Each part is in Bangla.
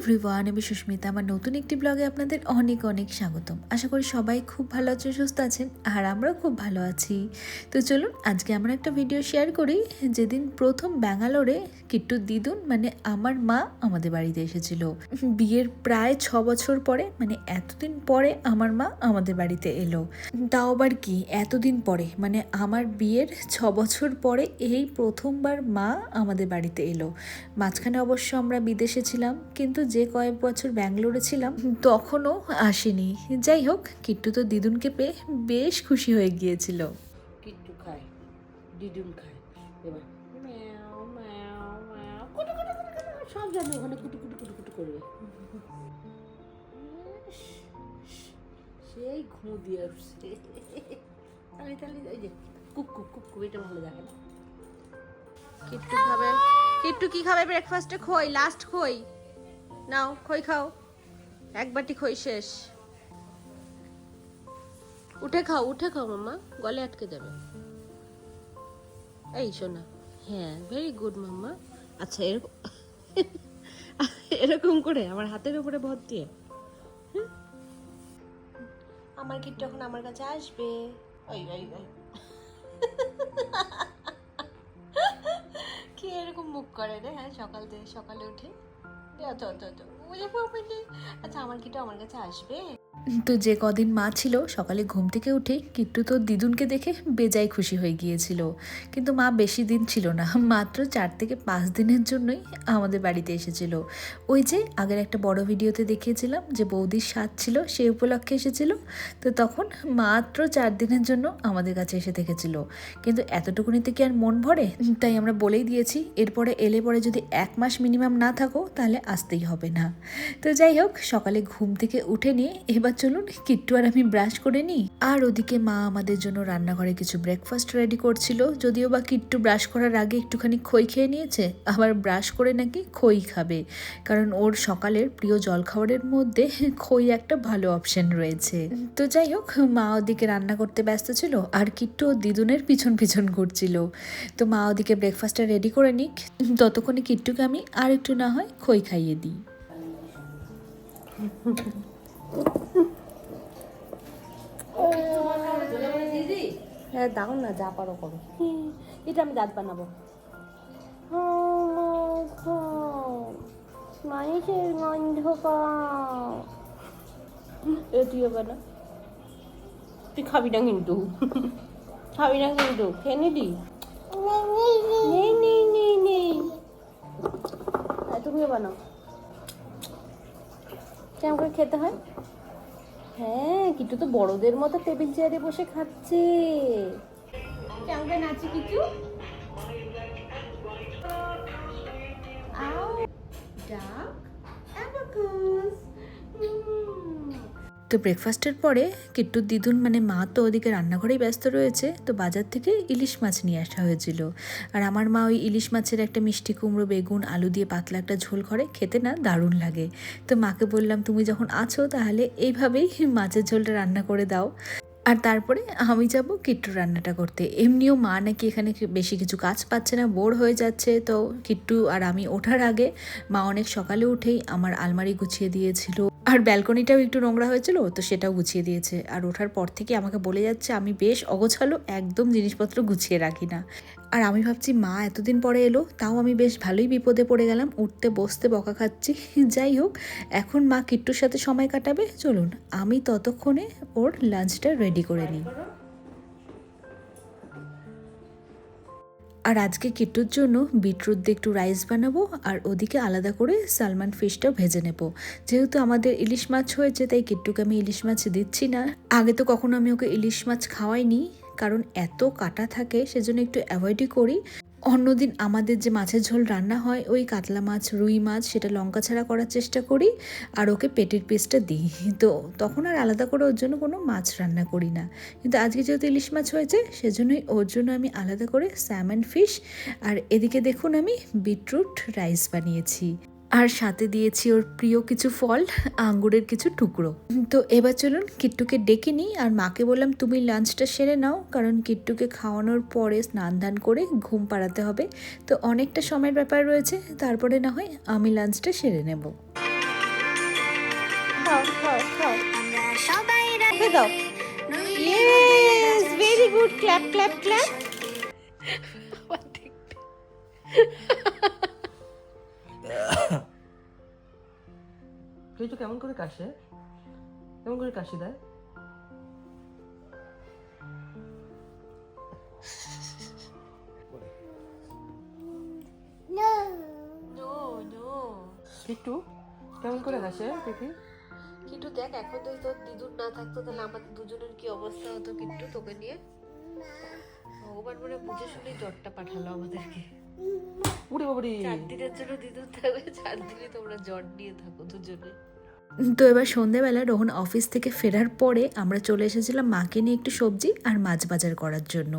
এভরিওয়ান আমি সুস্মিতা। আমার নতুন একটি ব্লগে আপনাদের অনেক অনেক স্বাগতম। আশা করি সবাই খুব ভালো আছেন, সুস্থ আছেন, আর আমরাও খুব ভালো আছি। তো চলুন, আজকে আমরা একটা ভিডিও শেয়ার করি, যেদিন প্রথম ব্যাঙ্গালোরে কিট্টু দিদুন মানে আমার মা আমাদের বাড়িতে এসেছিল। বিয়ের প্রায় ছ বছর পরে মানে এতদিন পরে আমার মা আমাদের বাড়িতে এলো। তাও আবার কি, এতদিন পরে মানে আমার বিয়ের ছ বছর পরে এই প্রথমবার মা আমাদের বাড়িতে এলো। মাঝখানে অবশ্য আমরা বিদেশে ছিলাম, কিন্তু যে কয়েক বছর ব্যাঙ্গালোরে ছিলাম তখনও আসেনি। যাই হোক কিট্টু তো দিদুনকে পেয়ে বেশ খুশি হয়ে গিয়েছিল। কিট্টু খায় ডিডুন খায়। এবার সব জানে ওখানে কুটু কুটু কুটু কুটু করবে। সেই ঘুমু দিয়ে উঠছে তাহলে তাহলে ওই যে কুক কুক কুক কুক এটা ভালো না। কিট্টু খাবে কিট্টু কি খাবে ব্রেকফাস্টে খই লাস্ট খই নাও খই খাও। এক বাটি খই শেষ। উঠে খাও উঠে খাও মাম্মা গলে আটকে যাবে। এই শোনা হ্যাঁ ভেরি গুড মাম্মা। আচ্ছা এরকম এরকম করে আমার হাতের উপরে ভর দিয়ে। আমার কিট্টু এখন আমার কাছে আসবে। ওই ওই ওই। কি এরকম মুখ করে রে? হ্যাঁ সকাল থেকে সকালে উঠে। 对，对，对，আচ্ছা আমার আমার কাছে আসবে? তো যে কদিন মা ছিল, সকালে ঘুম থেকে উঠে কিট্টু তো দিদুনকে দেখে বেজায় খুশি হয়ে গিয়েছিল। কিন্তু মা বেশি দিন ছিল না, মাত্র চার থেকে পাঁচ দিনের জন্যই আমাদের বাড়িতে এসেছিল। ওই যে আগের একটা বড় ভিডিওতে দেখিয়েছিলাম যে বৌদির স্বাদ ছিল সেই উপলক্ষে এসেছিল। তো তখন মাত্র চার দিনের জন্য আমাদের কাছে এসে থেকেছিল কিন্তু এতটুকুনিতে কি আর মন ভরে? তাই আমরা বলেই দিয়েছি, এরপরে এলে পরে যদি এক মাস মিনিমাম না থাকো, তাহলে আসতেই হবে না। তো যাই হোক, সকালে ঘুম থেকে উঠে নিয়ে এবার চলুন কিট্টু আর আমি ব্রাশ করে নিই। আর ওদিকে মা আমাদের জন্য রান্নাঘরে কিছু ব্রেকফাস্ট রেডি করছিল, যদিও বা কিট্টু ব্রাশ করার আগে একটুখানি খই খেয়ে নিয়েছে, আবার ব্রাশ করে নাকি খই খাবে। কারণ ওর সকালের প্রিয় জলখাবারের মধ্যে খই একটা ভালো অপশন রয়েছে। তো যাই হোক, মা ওদিকে রান্না করতে ব্যস্ত ছিল, আর কিট্টু ও দিদুনের পিছন পিছন ঘুরছিল। তো মা ওদিকে ব্রেকফাস্টটা রেডি করে নিক। ততক্ষণে কিট্টুকে আমি আর একটু না হয় খই খাইয়ে দিই। হ্যাঁ দাও না যা পারো করো। এটা আমি দাঁত বানাবো। মানুষের গন্ধ এ তুইও বানা। তুই খাবি না কিন্তু। খাবি না কিন্তু। খেয়ে নিবি নেই নেই নেই নেই হ্যাঁ তুমিও বানাও। কেমন করে খেতে হয়? হ্যাঁ কিন্তু তো বড়দের মতো টেবিল চেয়ারে বসে খাচ্ছে। কেমন করে নাচি কিছু তো ব্রেকফাস্টের পরে কিট্টুর দিদুন মানে মা তো ওদিকে রান্নাঘরেই ব্যস্ত রয়েছে, তো বাজার থেকে ইলিশ মাছ নিয়ে আসা হয়েছিল। আর আমার মা ওই ইলিশ মাছের একটা মিষ্টি কুমড়ো, বেগুন, আলু দিয়ে পাতলা একটা ঝোল করে, খেতে না দারুণ লাগে। তো মাকে বললাম, তুমি যখন আছো তাহলে এইভাবেই মাছের ঝোলটা রান্না করে দাও। আর তারপরে আমি যাব কিট্টু রান্নাটা করতে। এমনিও মা নাকি এখানে বেশি কিছু কাজ পাচ্ছে না, বোর হয়ে যাচ্ছে। তো কিট্টু আর আমি ওঠার আগে মা অনেক সকালে উঠেই আমার আলমারি গুছিয়ে দিয়েছিল। আর ব্যালকনিটাও একটু নোংরা হয়েছিল, তো সেটাও গুছিয়ে দিয়েছে। আর ওঠার পর থেকে আমাকে বলে যাচ্ছে, আমি বেশ অগোছালো, একদম জিনিসপত্র গুছিয়ে রাখি না। আর আমি ভাবছি, মা, এতদিন পরে এলো, তাও আমি বেশ ভালোই বিপদে পড়ে গেলাম, উঠতে, বসতে, বকা খাচ্ছি। যাই হোক, এখন মা কিট্টুর সাথে সময় কাটাবে। চলুন, আমি ততক্ষণে ওর লাঞ্চটা রেডি করে নিই। আর আজকে কিট্টুর জন্য বিটরুট দিয়ে একটু রাইস বানাবো, আর ওদিকে আলাদা করে সালমান ফিশটা ভেজে নেব। যেহেতু আমাদের ইলিশ মাছ হয়েছে, তাই কিট্টুকে আমি ইলিশ মাছ দিচ্ছি না। আগে তো কখনো আমি ওকে ইলিশ মাছ খাওয়াইনি। কারণ এত কাটা থাকে সেজন্য একটু অ্যাভয়েডই করি। অন্যদিন আমাদের যে মাছের ঝোল রান্না হয়, ওই কাতলা মাছ, রুই মাছ, সেটা লঙ্কা ছাড়া করার চেষ্টা করি আর ওকে পেটের পিসটা দিই। তো তখন আর আলাদা করে ওর জন্য কোনো মাছ রান্না করি না। কিন্তু আজকে যেহেতু ইলিশ মাছ হয়েছে, সেজন্যই ওর জন্য আমি আলাদা করে স্যামন ফিশ আর এদিকে দেখুন আমি বিটরুট রাইস বানিয়েছি। আর সাথে দিয়েছি ওর প্রিয় কিছু ফল আঙ্গুরের কিছু টুকরো। তো এবার চলুন কিট্টুকে ডেকে নিই আর মাকে বললাম তুমি লাঞ্চটা সেরে নাও কারণ কিট্টুকে খাওয়ানোর পরে স্নান ধান করে ঘুম পাড়াতে হবে। তো অনেকটা সময়ের ব্যাপার রয়েছে তারপরে না হয় আমি লাঞ্চটা সেরে নেব। Very good clap clap clap তুই তো কেমন করে কাশে? কেমন করে কাশি দেয়? কিট্টু কেমন করে কাশে দেখি কিন্তু দেখ এখন যদি তোর দিদুন না থাকতো তাহলে আমাদের দুজনের কি অবস্থা হতো কিন্তু তোকে নিয়ে? ভগবান মানে বুঝে শুনে জ্বরটা পাঠালো আমাদেরকে। উড়ে বাবারি। চার দিনের জন্য দিদুন থাকবে চার দিনে তোমরা জ্বর নিয়ে থাকো দুজনে। তো এবার সন্ধেবেলা রোহন অফিস থেকে ফেরার পরে আমরা চলে এসেছিলাম মাকে নিয়ে একটু সবজি আর মাছ বাজার করার জন্য।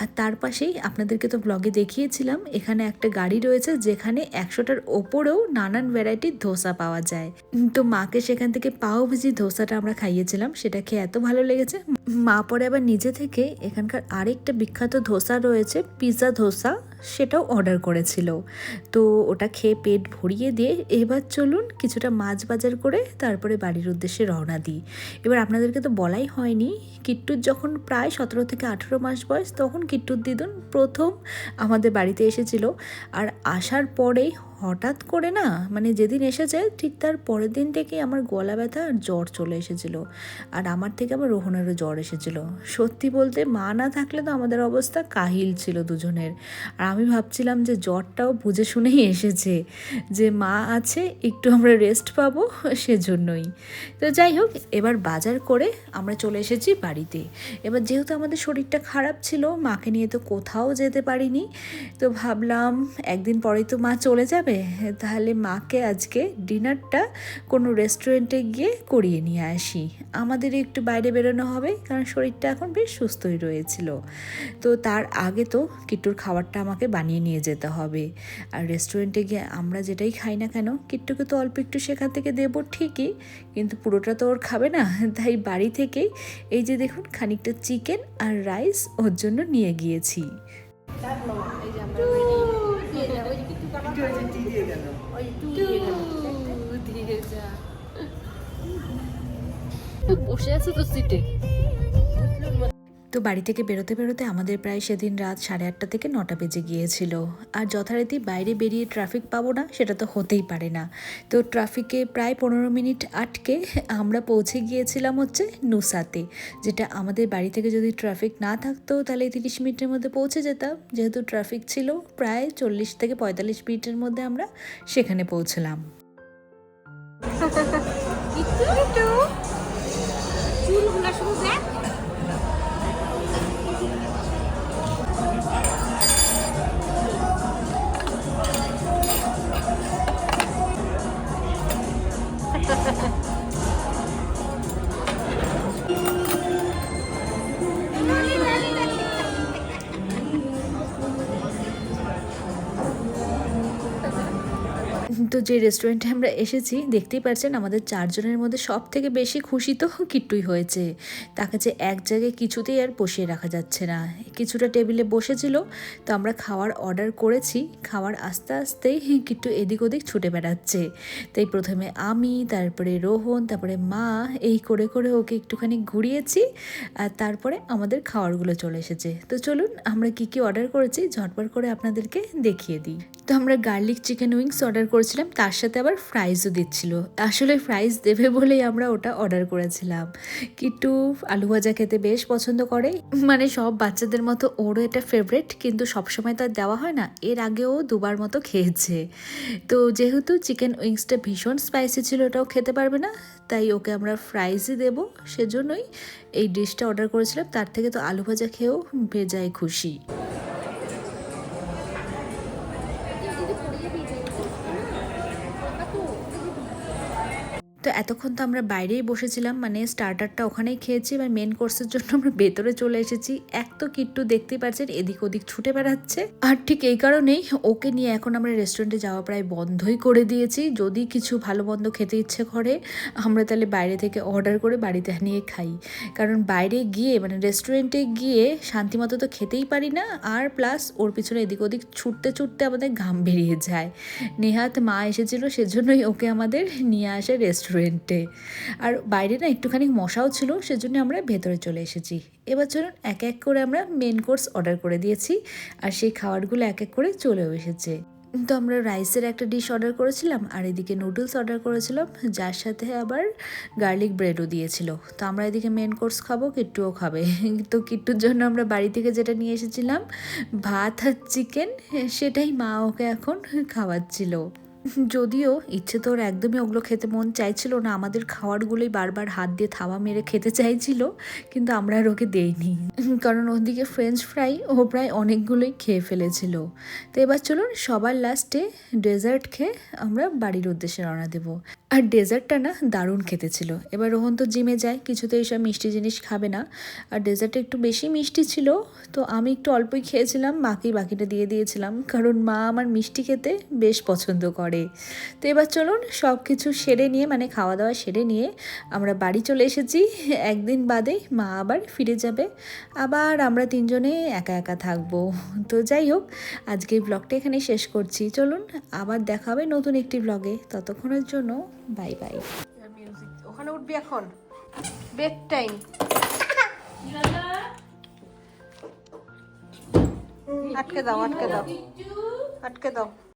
আর তার পাশেই আপনাদেরকে তো ব্লগে দেখিয়েছিলাম, এখানে একটা গাড়ি রয়েছে যেখানে একশোটার ওপরেও নানান ভ্যারাইটির ধোসা পাওয়া যায়। তো মাকে সেখান থেকে পাও ভেজি ধোসাটা আমরা খাইয়েছিলাম, সেটা খেয়ে এত ভালো লেগেছে। মা পরে আবার নিজে থেকে এখানকার আরেকটা বিখ্যাত ধোসা রয়েছে পিৎজা ধোসা, সেটাও অর্ডার করেছিল। তো ওটা খেয়ে পেট ভরিয়ে দিয়ে এবার চলুন কিছুটা মাছ বাজার করে তারপরে বাড়ির উদ্দেশ্যে রওনা দিই। এবার আপনাদেরকে তো বলাই হয়নি, কিট্টুর যখন প্রায় সতেরো থেকে আঠেরো মাস বয়স, তখন কিট্টুর দিদুন প্রথম আমাদের বাড়িতে এসেছিল। আর আসার পরেই হঠাৎ করে না মানে যেদিন এসেছে ঠিক তার পরের দিন থেকেই আমার গলা ব্যথা আর জ্বর চলে এসেছিল। আর আমার থেকে আবার রোহনেরও জ্বর এসেছিল। সত্যি বলতে মা না থাকলে তো আমাদের অবস্থা কাহিল ছিল দুজনের। আর আমি ভাবছিলাম যে জ্বরটাও বুঝে শুনেই এসেছে যে মা আছে, একটু আমরা রেস্ট পাবো সেজন্যই। তো যাই হোক, এবার বাজার করে আমরা চলে এসেছি বাড়িতে। এবার যেহেতু আমাদের শরীরটা খারাপ ছিল, মাকে নিয়ে তো কোথাও যেতে পারিনি। তো ভাবলাম একদিন পরেই তো মা চলে যাবে। তাহলে মাকে আজকে ডিনারটা কোনো রেস্টুরেন্টে গিয়ে করিয়ে নিয়ে আসি। আমাদের একটু বাইরে বেরোনো হবে, কারণ শরীরটা এখন বেশ সুস্থই রয়েছিল। তো তার আগে তো কিট্টুর খাবারটা আমাকে বানিয়ে নিয়ে যেতে হবে। আর রেস্টুরেন্টে গিয়ে আমরা যেটাই খাই না কেন, কিট্টুকে তো অল্প একটু সেখান থেকে দেবো ঠিকই, কিন্তু পুরোটা তো ওর খাবে না। তাই বাড়ি থেকেই এই যে দেখুন খানিকটা চিকেন আর রাইস ওর জন্য নিয়ে গিয়েছি। বসে আছে তো সিটে? তো বাড়ি থেকে বেরোতে বেরোতে আমাদের প্রায় সেদিন রাত সাড়ে আটটা থেকে নটা বেজে গিয়েছিল। আর যথারীতি বাইরে বেরিয়ে ট্রাফিক পাবো না, সেটা তো হতেই পারে না। তো ট্রাফিকে প্রায় পনেরো মিনিট আটকে আমরা পৌঁছে গিয়েছিলাম হচ্ছে নুসাতে, যেটা আমাদের বাড়ি থেকে যদি ট্রাফিক না থাকতো তাহলে তিরিশ মিনিটের মধ্যে পৌঁছে যেতাম। যেহেতু ট্রাফিক ছিল, প্রায় চল্লিশ থেকে পঁয়তাল্লিশ মিনিটের মধ্যে আমরা সেখানে পৌঁছলাম। চুলগুলা শুধু দেখ। যে রেস্টুরেন্টে আমরা এসেছি, দেখতেই পাচ্ছেন আমাদের চারজনের মধ্যে সব থেকে বেশি খুশি তো কিট্টুই হয়েছে। তাকে যে এক জায়গায় কিছুতেই আর বসিয়ে রাখা যাচ্ছে না। কিছুটা টেবিলে বসেছিল, তো আমরা খাওয়ার অর্ডার করেছি। খাওয়ার আস্তে আস্তেই কিট্টু এদিক ওদিক ছুটে বেড়াচ্ছে। তাই প্রথমে আমি, তারপরে রোহন, তারপরে মা, এই করে করে ওকে একটুখানি ঘুরিয়েছি, আর তারপরে আমাদের খাবারগুলো চলে এসেছে। তো চলুন আমরা কি কি অর্ডার করেছি, ঝটপট করে আপনাদেরকে দেখিয়ে দিই। তো আমরা গার্লিক চিকেন উইংস অর্ডার করেছিলাম, তার সাথে আবার ফ্রাইজও দিচ্ছিল। আসলে ফ্রাইজ দেবে বলেই আমরা ওটা অর্ডার করেছিলাম। কিট্টু আলু ভাজা খেতে বেশ পছন্দ করে। মানে সব বাচ্চাদের মতো ওরও এটা ফেভারেট কিন্তু সবসময় তো আর দেওয়া হয় না, এর আগেও দুবার মতো খেয়েছে। তো যেহেতু চিকেন উইংসটা ভীষণ স্পাইসি ছিল, ওটাও খেতে পারবে না, তাই ওকে আমরা ফ্রাইজই দেবো। সেজন্যই এই ডিশটা অর্ডার করেছিলাম, তার থেকে তো আলু ভাজা খেয়েও বেজায় খুশি। এতক্ষণ তো আমরা বাইরেই বসেছিলাম মানে স্টার্টারটা ওখানেই খেয়েছি, এবার মেন কোর্সের জন্য আমরা ভেতরে চলে এসেছি। এক তো কিট্টু দেখতেই পাচ্ছেন, এদিক ওদিক ছুটে বেড়াচ্ছে। আর ঠিক এই কারণেই ওকে নিয়ে এখন আমরা রেস্টুরেন্টে যাওয়া প্রায় বন্ধই করে দিয়েছি। যদি কিছু ভালো মন্দ খেতে ইচ্ছে করে, আমরা তাহলে বাইরে থেকে অর্ডার করে বাড়িতে নিয়ে খাই। কারণ বাইরে গিয়ে মানে রেস্টুরেন্টে গিয়ে শান্তিমতো তো খেতেই পারি না, আর প্লাস ওর পিছনে এদিক ওদিক ছুটতে ছুটতে আমাদের ঘাম বেরিয়ে যায়। নেহাত মা এসেছিল, সেজন্যই ওকে আমাদের নিয়ে আসে রেস্টুরেন্ট রেস্টুরেন্টে আর বাইরে না একটুখানি মশাও ছিল, সেজন্য আমরা ভেতরে চলে এসেছি। এবার চলুন এক এক করে আমরা মেন কোর্স অর্ডার করে দিয়েছি, আর সেই খাবারগুলো এক এক করে চলেও এসেছে। তো আমরা রাইসের একটা ডিশ অর্ডার করেছিলাম, আর এদিকে নুডলস অর্ডার করেছিলাম, যার সাথে আবার গার্লিক ব্রেডও দিয়েছিল। তো আমরা এদিকে মেন কোর্স খাব, কিট্টুও খাবে। তো কিট্টুর জন্য আমরা বাড়ি থেকে যেটা নিয়ে এসেছিলাম, ভাত আর চিকেন সেটাই মা ওকে এখন খাওয়াচ্ছিল। যদিও ইচ্ছে তো ওর একদমই ওগুলো খেতে মন চাইছিল না, আমাদের খাওয়ারগুলোই বারবার হাত দিয়ে থাবা মেরে খেতে চাইছিল, কিন্তু আমরা আর ওকে দেইনি। কারণ ওদিকে ফ্রেঞ্চ ফ্রাই ও প্রায় অনেকগুলোই খেয়ে ফেলেছিল। তো এবার চলুন সবার লাস্টে ডেজার্ট খেয়ে আমরা বাড়ির উদ্দেশ্যে রওনা দেবো। আর ডেজার্টটা না দারুণ খেতে ছিল এবার রোহন তো জিমে যায়, কিছুতে এইসব মিষ্টি জিনিস খাবে না। আর ডেজার্টটা একটু বেশি মিষ্টি ছিল, তো আমি একটু অল্পই খেয়েছিলাম মাকেই বাকিটা দিয়ে দিয়েছিলাম। কারণ মা আমার মিষ্টি খেতে বেশ পছন্দ করে। তো এবার চলুন সব কিছু সেরে নিয়ে মানে খাওয়া দাওয়া সেরে নিয়ে আমরা বাড়ি চলে এসেছি। একদিন বাদেই মা আবার ফিরে যাবে। আবার আমরা তিনজনে একা একা থাকব। তো যাই হোক আজকে ব্লগটা এখানে শেষ করছি। চলুন আবার দেখা হবে নতুন একটি ব্লগে। ততক্ষণের জন্য বাই বাই। ওখানে উঠবি এখন। বেড টাইম আটকে দাও আটকে দাও। আটকে দাও।